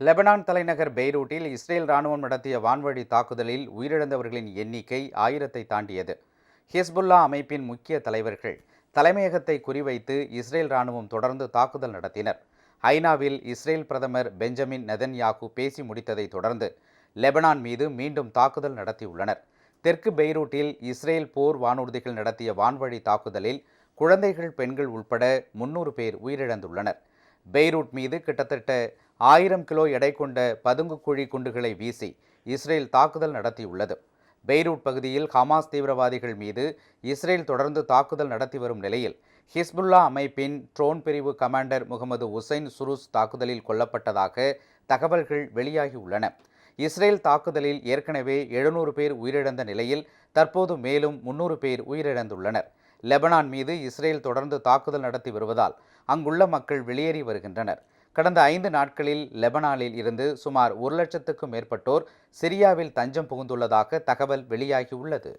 Lebanon தலைநகர் பெய்ரூட்டில் Israel ராணுவம் நடத்திய வான்வழி தாக்குதலில் உயிரிழந்தவர்களின் எண்ணிக்கை ஆயிரத்தை தாண்டியது. ஹிஸ்புல்லா அமைப்பின் முக்கிய தலைவர்கள் தலைமையகத்தை குறிவைத்து இஸ்ரேல் ராணுவம் தொடர்ந்து தாக்குதல் நடத்தினர். ஐநாவில் இஸ்ரேல் பிரதமர் பெஞ்சமின் நெதன்யாகு பேசி முடித்ததை தொடர்ந்து லெபனான் மீது மீண்டும் தாக்குதல் நடத்தியுள்ளனர். தெற்கு பெய்ரூட்டில் இஸ்ரேல் போர் வானூர்திகள் நடத்திய வான்வழி தாக்குதலில் குழந்தைகள் பெண்கள் உள்பட முன்னூறு பேர் உயிரிழந்துள்ளனர். பெய்ரூட் மீது கிட்டத்தட்ட ஆயிரம் கிலோ எடை கொண்ட பதுங்கு குழி குண்டுகளை வீசி இஸ்ரேல் தாக்குதல் நடத்தியுள்ளது. பெய்ரூட் பகுதியில் ஹமாஸ் தீவிரவாதிகள் மீது இஸ்ரேல் தொடர்ந்து தாக்குதல் நடத்தி வரும் நிலையில் ஹிஸ்புல்லா அமைப்பின் ட்ரோன் பிரிவு கமாண்டர் முகமது உசைன் சுருஸ் தாக்குதலில் கொல்லப்பட்டதாக தகவல்கள் வெளியாகியுள்ளன இஸ்ரேல் தாக்குதலில் ஏற்கனவே எழுநூறு பேர் உயிரிழந்த நிலையில் தற்போது மேலும் முன்னூறு பேர் உயிரிழந்துள்ளனர். லெபனான் மீது இஸ்ரேல் தொடர்ந்து தாக்குதல் நடத்தி வருவதால் அங்குள்ள மக்கள் வெளியேறி வருகின்றனர். கடந்த ஐந்து நாட்களில் லெபனானில் இருந்து சுமார் ஒரு லட்சத்துக்கும் மேற்பட்டோர் சிரியாவில் தஞ்சம் புகுந்துள்ளதாக தகவல் வெளியாகியுள்ளது